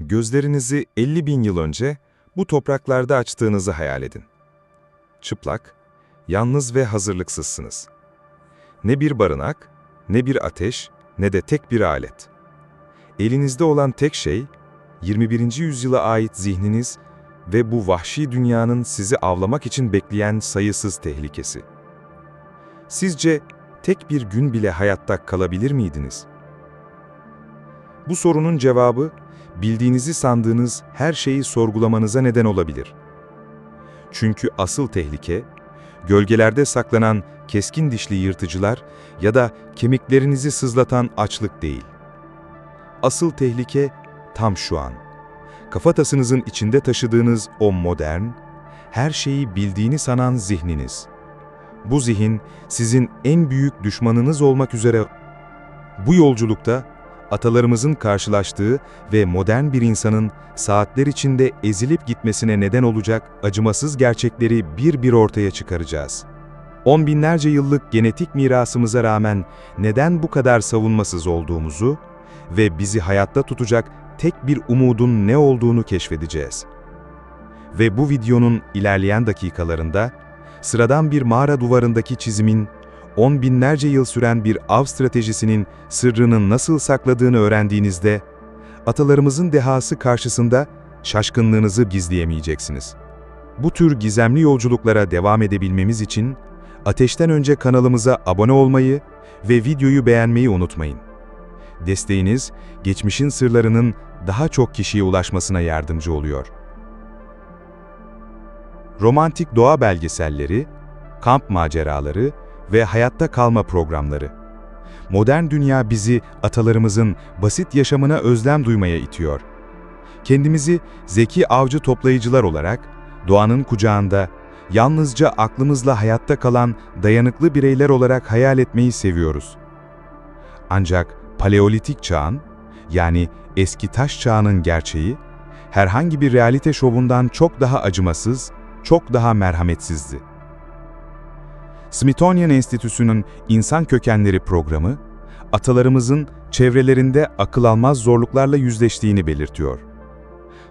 Gözlerinizi 50 bin yıl önce bu topraklarda açtığınızı hayal edin. Çıplak, yalnız ve hazırlıksızsınız. Ne bir barınak, ne bir ateş, ne de tek bir alet. Elinizde olan tek şey, 21. yüzyıla ait zihniniz ve bu vahşi dünyanın sizi avlamak için bekleyen sayısız tehlikesi. Sizce tek bir gün bile hayatta kalabilir miydiniz? Bu sorunun cevabı, bildiğinizi sandığınız her şeyi sorgulamanıza neden olabilir. Çünkü asıl tehlike, gölgelerde saklanan keskin dişli yırtıcılar ya da kemiklerinizi sızlatan açlık değil. Asıl tehlike tam şu an. Kafatasınızın içinde taşıdığınız o modern, her şeyi bildiğini sanan zihniniz. Bu zihin sizin en büyük düşmanınız olmak üzere. Bu yolculukta atalarımızın karşılaştığı ve modern bir insanın saatler içinde ezilip gitmesine neden olacak acımasız gerçekleri bir bir ortaya çıkaracağız. On binlerce yıllık genetik mirasımıza rağmen neden bu kadar savunmasız olduğumuzu ve bizi hayatta tutacak tek bir umudun ne olduğunu keşfedeceğiz. Ve bu videonun ilerleyen dakikalarında, sıradan bir mağara duvarındaki çizimin, on binlerce yıl süren bir av stratejisinin sırrını nasıl sakladığını öğrendiğinizde, atalarımızın dehası karşısında şaşkınlığınızı gizleyemeyeceksiniz. Bu tür gizemli yolculuklara devam edebilmemiz için, ateşten önce kanalımıza abone olmayı ve videoyu beğenmeyi unutmayın. Desteğiniz, geçmişin sırlarının daha çok kişiye ulaşmasına yardımcı oluyor. Romantik doğa belgeselleri, kamp maceraları ve hayatta kalma programları. Modern dünya bizi atalarımızın basit yaşamına özlem duymaya itiyor. Kendimizi zeki avcı toplayıcılar olarak doğanın kucağında yalnızca aklımızla hayatta kalan dayanıklı bireyler olarak hayal etmeyi seviyoruz. Ancak paleolitik çağın, yani eski taş çağının gerçeği, herhangi bir realite şovundan çok daha acımasız, çok daha merhametsizdi. Smithsonian Enstitüsü'nün İnsan Kökenleri programı, atalarımızın çevrelerinde akıl almaz zorluklarla yüzleştiğini belirtiyor.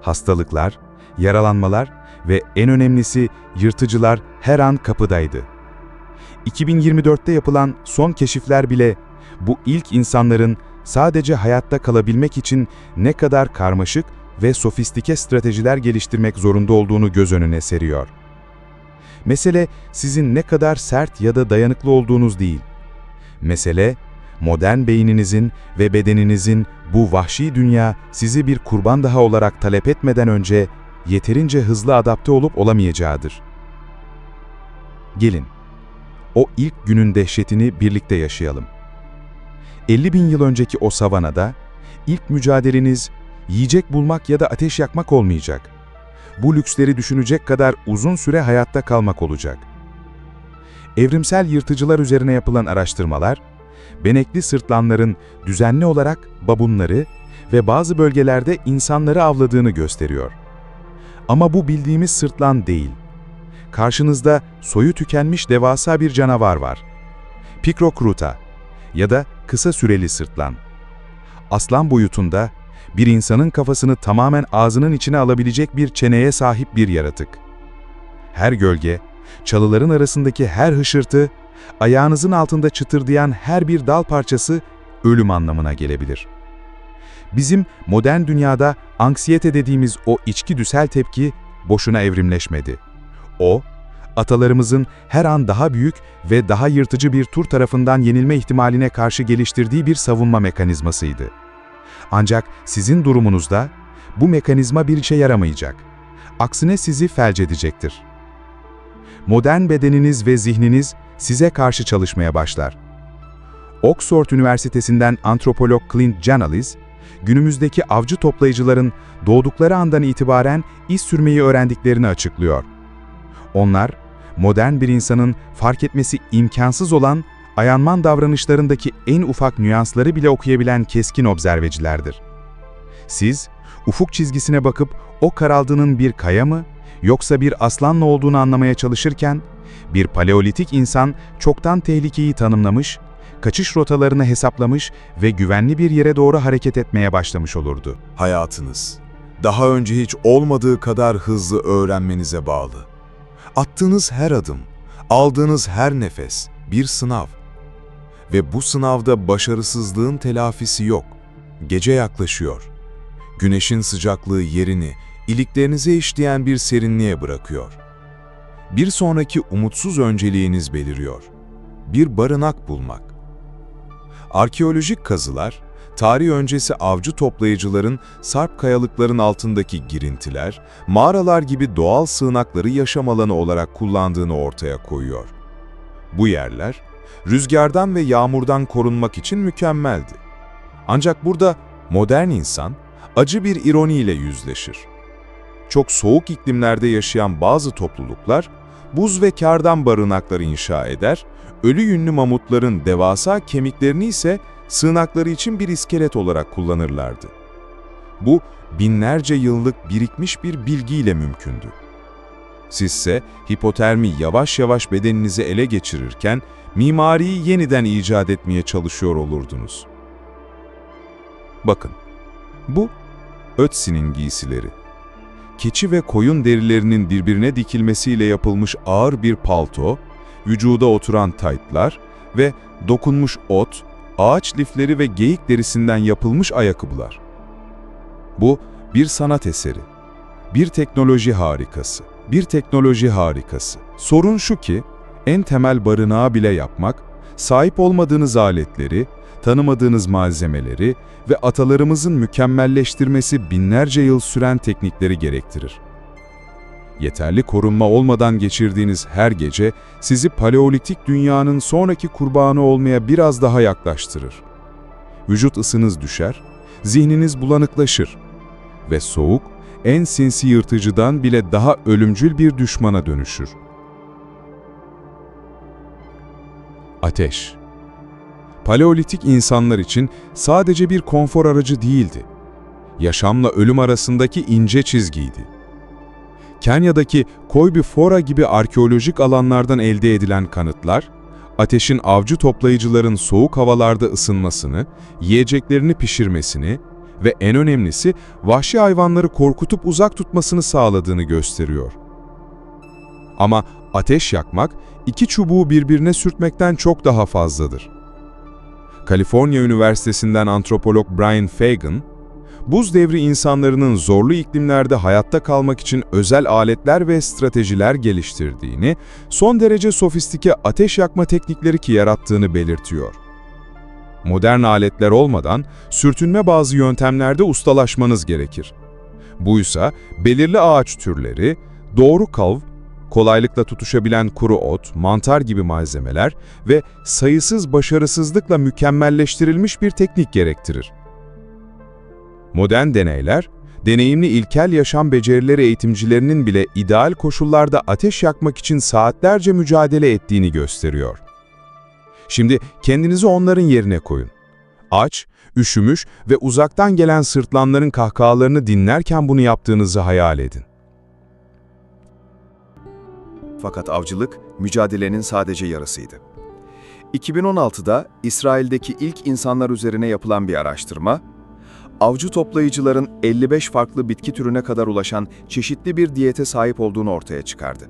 Hastalıklar, yaralanmalar ve en önemlisi yırtıcılar her an kapıdaydı. 2024'te yapılan son keşifler bile bu ilk insanların sadece hayatta kalabilmek için ne kadar karmaşık ve sofistike stratejiler geliştirmek zorunda olduğunu göz önüne seriyor. Mesele sizin ne kadar sert ya da dayanıklı olduğunuz değil. Mesele, modern beyninizin ve bedeninizin bu vahşi dünya sizi bir kurban daha olarak talep etmeden önce yeterince hızlı adapte olup olamayacağıdır. Gelin, o ilk günün dehşetini birlikte yaşayalım. 50 bin yıl önceki o savanada, ilk mücadeleniz yiyecek bulmak ya da ateş yakmak olmayacak. Bu lüksleri düşünecek kadar uzun süre hayatta kalmak olacak. Evrimsel yırtıcılar üzerine yapılan araştırmalar, benekli sırtlanların düzenli olarak babunları ve bazı bölgelerde insanları avladığını gösteriyor. Ama bu bildiğimiz sırtlan değil. Karşınızda soyu tükenmiş devasa bir canavar var. Pikrokruta ya da kısa süreli sırtlan. Aslan boyutunda, bir insanın kafasını tamamen ağzının içine alabilecek bir çeneye sahip bir yaratık. Her gölge, çalıların arasındaki her hışırtı, ayağınızın altında çıtırdayan her bir dal parçası ölüm anlamına gelebilir. Bizim modern dünyada anksiyete dediğimiz o içgüdüsel tepki boşuna evrimleşmedi. O, atalarımızın her an daha büyük ve daha yırtıcı bir tur tarafından yenilme ihtimaline karşı geliştirdiği bir savunma mekanizmasıydı. Ancak sizin durumunuzda bu mekanizma bir işe yaramayacak. Aksine sizi felç edecektir. Modern bedeniniz ve zihniniz size karşı çalışmaya başlar. Oxford Üniversitesi'nden antropolog Clint Janalis, günümüzdeki avcı toplayıcıların doğdukları andan itibaren iz sürmeyi öğrendiklerini açıklıyor. Onlar, modern bir insanın fark etmesi imkansız olan ayanman davranışlarındaki en ufak nüansları bile okuyabilen keskin observecilerdir. Siz, ufuk çizgisine bakıp o karaldığının bir kaya mı, yoksa bir aslanla olduğunu anlamaya çalışırken, bir paleolitik insan çoktan tehlikeyi tanımlamış, kaçış rotalarını hesaplamış ve güvenli bir yere doğru hareket etmeye başlamış olurdu. Hayatınız, daha önce hiç olmadığı kadar hızlı öğrenmenize bağlı. Attığınız her adım, aldığınız her nefes bir sınav. Ve bu sınavda başarısızlığın telafisi yok. Gece yaklaşıyor. Güneşin sıcaklığı yerini iliklerinize işleyen bir serinliğe bırakıyor. Bir sonraki umutsuz önceliğiniz beliriyor. Bir barınak bulmak. Arkeolojik kazılar, tarih öncesi avcı toplayıcıların sarp kayalıkların altındaki girintiler, mağaralar gibi doğal sığınakları yaşam alanı olarak kullandığını ortaya koyuyor. Bu yerler, rüzgardan ve yağmurdan korunmak için mükemmeldi. Ancak burada modern insan acı bir ironiyle yüzleşir. Çok soğuk iklimlerde yaşayan bazı topluluklar, buz ve kardan barınaklar inşa eder, ölü yünlü mamutların devasa kemiklerini ise sığınakları için bir iskelet olarak kullanırlardı. Bu, binlerce yıllık birikmiş bir bilgiyle mümkündü. Sizse hipotermi yavaş yavaş bedeninizi ele geçirirken, mimariyi yeniden icat etmeye çalışıyor olurdunuz. Bakın, bu Ötzi'nin giysileri. Keçi ve koyun derilerinin birbirine dikilmesiyle yapılmış ağır bir palto, vücuda oturan taytlar ve dokunmuş ot, ağaç lifleri ve geyik derisinden yapılmış ayakkabılar. Bu bir sanat eseri, bir teknoloji harikası, bir teknoloji harikası. Sorun şu ki, en temel barınağı bile yapmak, sahip olmadığınız aletleri, tanımadığınız malzemeleri ve atalarımızın mükemmelleştirmesi binlerce yıl süren teknikleri gerektirir. Yeterli korunma olmadan geçirdiğiniz her gece sizi paleolitik dünyanın sonraki kurbanı olmaya biraz daha yaklaştırır. Vücut ısınız düşer, zihniniz bulanıklaşır ve soğuk, en sinsi yırtıcıdan bile daha ölümcül bir düşmana dönüşür. Ateş Paleolitik insanlar için sadece bir konfor aracı değildi. Yaşamla ölüm arasındaki ince çizgiydi. Kenya'daki Koybi Fora gibi arkeolojik alanlardan elde edilen kanıtlar, ateşin avcı toplayıcıların soğuk havalarda ısınmasını, yiyeceklerini pişirmesini ve en önemlisi vahşi hayvanları korkutup uzak tutmasını sağladığını gösteriyor. Ama ateş yakmak, iki çubuğu birbirine sürtmekten çok daha fazladır. Kaliforniya Üniversitesi'nden antropolog Brian Fagan, buz devri insanlarının zorlu iklimlerde hayatta kalmak için özel aletler ve stratejiler geliştirdiğini, son derece sofistike ateş yakma teknikleri ki yarattığını belirtiyor. Modern aletler olmadan sürtünme bazı yöntemlerde ustalaşmanız gerekir. Buysa belirli ağaç türleri, doğru kalv kolaylıkla tutuşabilen kuru ot, mantar gibi malzemeler ve sayısız başarısızlıkla mükemmelleştirilmiş bir teknik gerektirir. Modern deneyler, deneyimli ilkel yaşam becerileri eğitimcilerinin bile ideal koşullarda ateş yakmak için saatlerce mücadele ettiğini gösteriyor. Şimdi kendinizi onların yerine koyun. Aç, üşümüş ve uzaktan gelen sırtlanların kahkahalarını dinlerken bunu yaptığınızı hayal edin. Fakat avcılık mücadelenin sadece yarısıydı. 2016'da İsrail'deki ilk insanlar üzerine yapılan bir araştırma, avcı toplayıcıların 55 farklı bitki türüne kadar ulaşan çeşitli bir diyete sahip olduğunu ortaya çıkardı.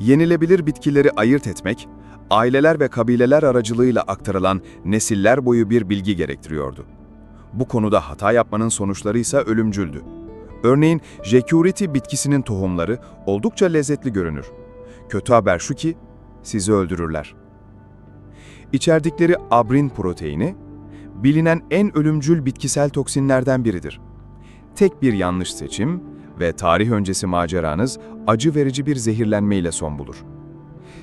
Yenilebilir bitkileri ayırt etmek, aileler ve kabileler aracılığıyla aktarılan nesiller boyu bir bilgi gerektiriyordu. Bu konuda hata yapmanın sonuçları ise ölümcüldü. Örneğin Jecurity bitkisinin tohumları oldukça lezzetli görünür. Kötü haber şu ki sizi öldürürler. İçerdikleri abrin proteini bilinen en ölümcül bitkisel toksinlerden biridir. Tek bir yanlış seçim ve tarih öncesi maceranız acı verici bir zehirlenmeyle son bulur.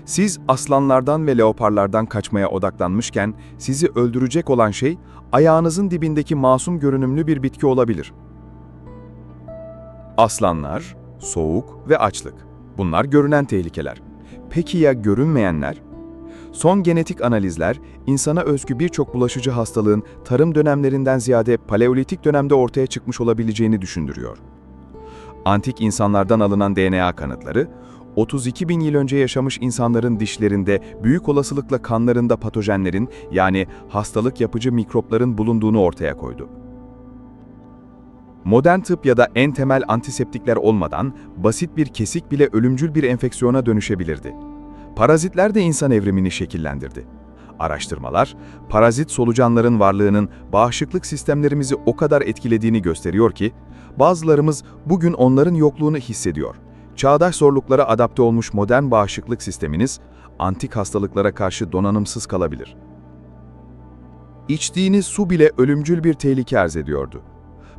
Siz aslanlardan ve leoparlardan kaçmaya odaklanmışken sizi öldürecek olan şey ayağınızın dibindeki masum görünümlü bir bitki olabilir. Aslanlar, soğuk ve açlık. Bunlar görünen tehlikeler. Peki ya görünmeyenler? Son genetik analizler, insana özgü birçok bulaşıcı hastalığın tarım dönemlerinden ziyade paleolitik dönemde ortaya çıkmış olabileceğini düşündürüyor. Antik insanlardan alınan DNA kanıtları, 32 bin yıl önce yaşamış insanların dişlerinde büyük olasılıkla kanlarında patojenlerin yani hastalık yapıcı mikropların bulunduğunu ortaya koydu. Modern tıp ya da en temel antiseptikler olmadan basit bir kesik bile ölümcül bir enfeksiyona dönüşebilirdi. Parazitler de insan evrimini şekillendirdi. Araştırmalar, parazit solucanların varlığının bağışıklık sistemlerimizi o kadar etkilediğini gösteriyor ki, bazılarımız bugün onların yokluğunu hissediyor. Çağdaş zorluklara adapte olmuş modern bağışıklık sisteminiz, antik hastalıklara karşı donanımsız kalabilir. İçtiğiniz su bile ölümcül bir tehlike arz ediyordu.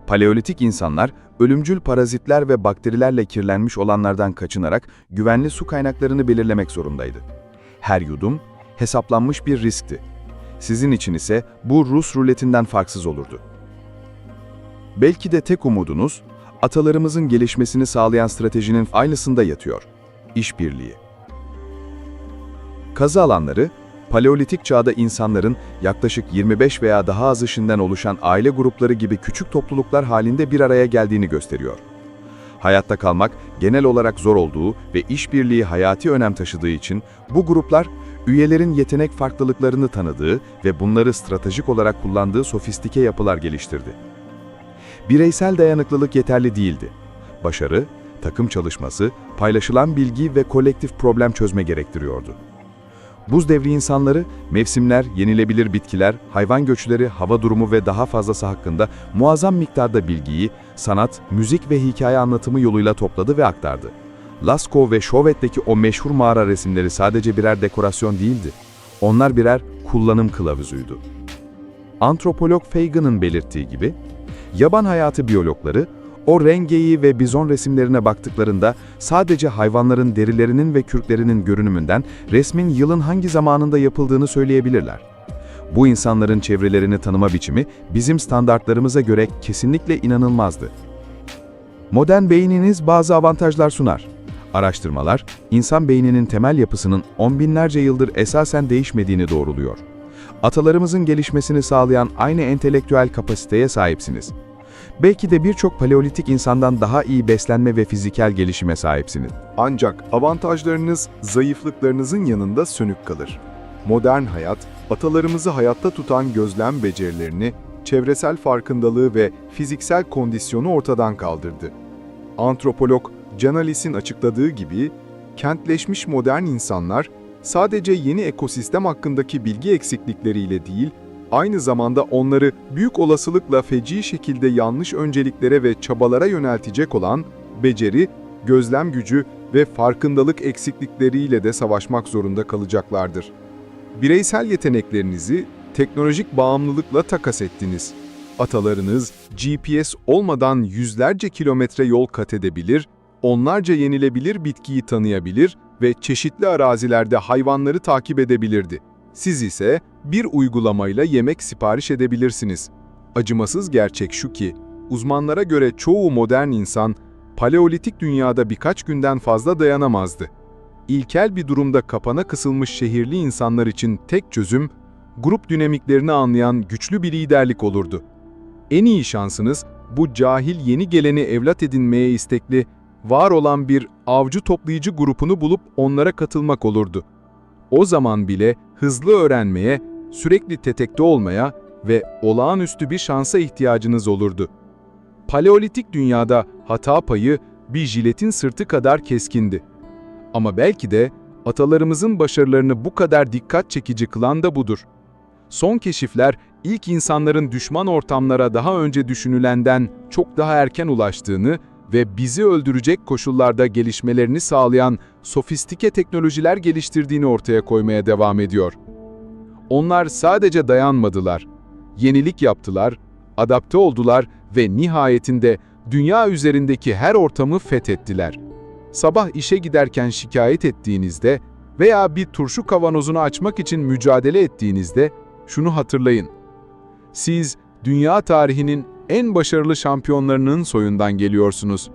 Paleolitik insanlar, ölümcül parazitler ve bakterilerle kirlenmiş olanlardan kaçınarak güvenli su kaynaklarını belirlemek zorundaydı. Her yudum, hesaplanmış bir riskti. Sizin için ise bu Rus ruletinden farksız olurdu. Belki de tek umudunuz, atalarımızın gelişmesini sağlayan stratejinin aynısında yatıyor. İşbirliği. Kazı alanları, Paleolitik çağda insanların yaklaşık 25 veya daha az işinden oluşan aile grupları gibi küçük topluluklar halinde bir araya geldiğini gösteriyor. Hayatta kalmak genel olarak zor olduğu ve işbirliği hayati önem taşıdığı için bu gruplar üyelerin yetenek farklılıklarını tanıdığı ve bunları stratejik olarak kullandığı sofistike yapılar geliştirdi. Bireysel dayanıklılık yeterli değildi. Başarı, takım çalışması, paylaşılan bilgi ve kolektif problem çözme gerektiriyordu. Buz devri insanları, mevsimler, yenilebilir bitkiler, hayvan göçleri, hava durumu ve daha fazlası hakkında muazzam miktarda bilgiyi, sanat, müzik ve hikaye anlatımı yoluyla topladı ve aktardı. Lascaux ve Chauvet'teki o meşhur mağara resimleri sadece birer dekorasyon değildi. Onlar birer kullanım kılavuzuydu. Antropolog Fagan'ın belirttiği gibi, yaban hayatı biyologları, o rengeyi ve bizon resimlerine baktıklarında sadece hayvanların derilerinin ve kürklerinin görünümünden resmin yılın hangi zamanında yapıldığını söyleyebilirler. Bu insanların çevrelerini tanıma biçimi bizim standartlarımıza göre kesinlikle inanılmazdı. Modern beyniniz bazı avantajlar sunar. Araştırmalar, insan beyninin temel yapısının on binlerce yıldır esasen değişmediğini doğruluyor. Atalarımızın gelişmesini sağlayan aynı entelektüel kapasiteye sahipsiniz. Belki de birçok paleolitik insandan daha iyi beslenme ve fiziksel gelişime sahipsiniz. Ancak avantajlarınız zayıflıklarınızın yanında sönük kalır. Modern hayat, atalarımızı hayatta tutan gözlem becerilerini, çevresel farkındalığı ve fiziksel kondisyonu ortadan kaldırdı. Antropolog Canalis'in açıkladığı gibi, kentleşmiş modern insanlar sadece yeni ekosistem hakkındaki bilgi eksiklikleriyle değil, aynı zamanda onları büyük olasılıkla feci şekilde yanlış önceliklere ve çabalara yöneltecek olan beceri, gözlem gücü ve farkındalık eksiklikleriyle de savaşmak zorunda kalacaklardır. Bireysel yeteneklerinizi teknolojik bağımlılıkla takas ettiniz. Atalarınız GPS olmadan yüzlerce kilometre yol kat edebilir, onlarca yenilebilir bitkiyi tanıyabilir ve çeşitli arazilerde hayvanları takip edebilirdi. Siz ise bir uygulamayla yemek sipariş edebilirsiniz. Acımasız gerçek şu ki, uzmanlara göre çoğu modern insan, paleolitik dünyada birkaç günden fazla dayanamazdı. İlkel bir durumda kapana kısılmış şehirli insanlar için tek çözüm, grup dinamiklerini anlayan güçlü bir liderlik olurdu. En iyi şansınız, bu cahil yeni geleni evlat edinmeye istekli, var olan bir avcı toplayıcı grupunu bulup onlara katılmak olurdu. O zaman bile hızlı öğrenmeye, sürekli tetekte olmaya ve olağanüstü bir şansa ihtiyacınız olurdu. Paleolitik dünyada hata payı bir jiletin sırtı kadar keskindi. Ama belki de atalarımızın başarılarını bu kadar dikkat çekici kılan da budur. Son keşifler ilk insanların düşman ortamlara daha önce düşünülenden çok daha erken ulaştığını ve bizi öldürecek koşullarda gelişmelerini sağlayan sofistike teknolojiler geliştirdiğini ortaya koymaya devam ediyor. Onlar sadece dayanmadılar, yenilik yaptılar, adapte oldular ve nihayetinde dünya üzerindeki her ortamı fethettiler. Sabah işe giderken şikayet ettiğinizde veya bir turşu kavanozunu açmak için mücadele ettiğinizde şunu hatırlayın. Siz dünya tarihinin en başarılı şampiyonlarının soyundan geliyorsunuz.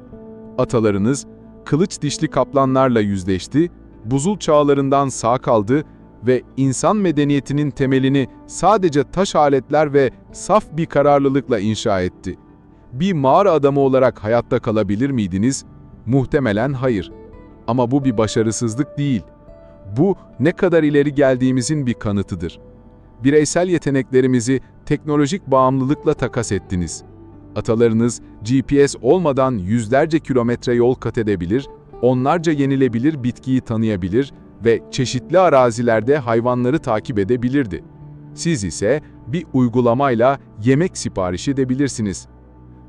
Atalarınız kılıç dişli kaplanlarla yüzleşti, buzul çağlarından sağ kaldı ve insan medeniyetinin temelini sadece taş aletler ve saf bir kararlılıkla inşa etti. Bir mağara adamı olarak hayatta kalabilir miydiniz? Muhtemelen hayır. Ama bu bir başarısızlık değil. Bu ne kadar ileri geldiğimizin bir kanıtıdır. Bireysel yeteneklerimizi teknolojik bağımlılıkla takas ettiniz. Atalarınız GPS olmadan yüzlerce kilometre yol kat edebilir, onlarca yenilebilir bitkiyi tanıyabilir ve çeşitli arazilerde hayvanları takip edebilirdi. Siz ise bir uygulamayla yemek sipariş edebilirsiniz.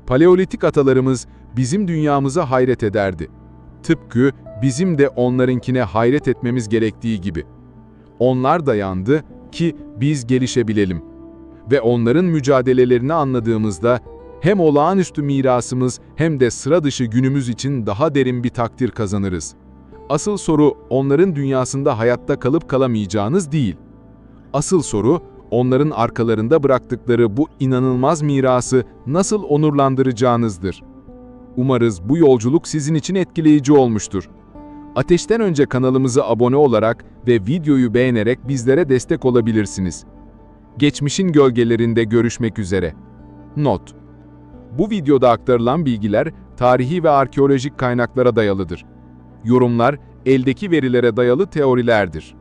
Paleolitik atalarımız bizim dünyamıza hayret ederdi. Tıpkı bizim de onlarınkine hayret etmemiz gerektiği gibi. Onlar dayandı ki biz gelişebilelim. Ve onların mücadelelerini anladığımızda hem olağanüstü mirasımız hem de sıra dışı günümüz için daha derin bir takdir kazanırız. Asıl soru onların dünyasında hayatta kalıp kalamayacağınız değil. Asıl soru onların arkalarında bıraktıkları bu inanılmaz mirası nasıl onurlandıracağınızdır. Umarız bu yolculuk sizin için etkileyici olmuştur. Ateşten önce kanalımıza abone olarak ve videoyu beğenerek bizlere destek olabilirsiniz. Geçmişin gölgelerinde görüşmek üzere. Not Bu videoda aktarılan bilgiler tarihi ve arkeolojik kaynaklara dayalıdır. Yorumlar eldeki verilere dayalı teorilerdir.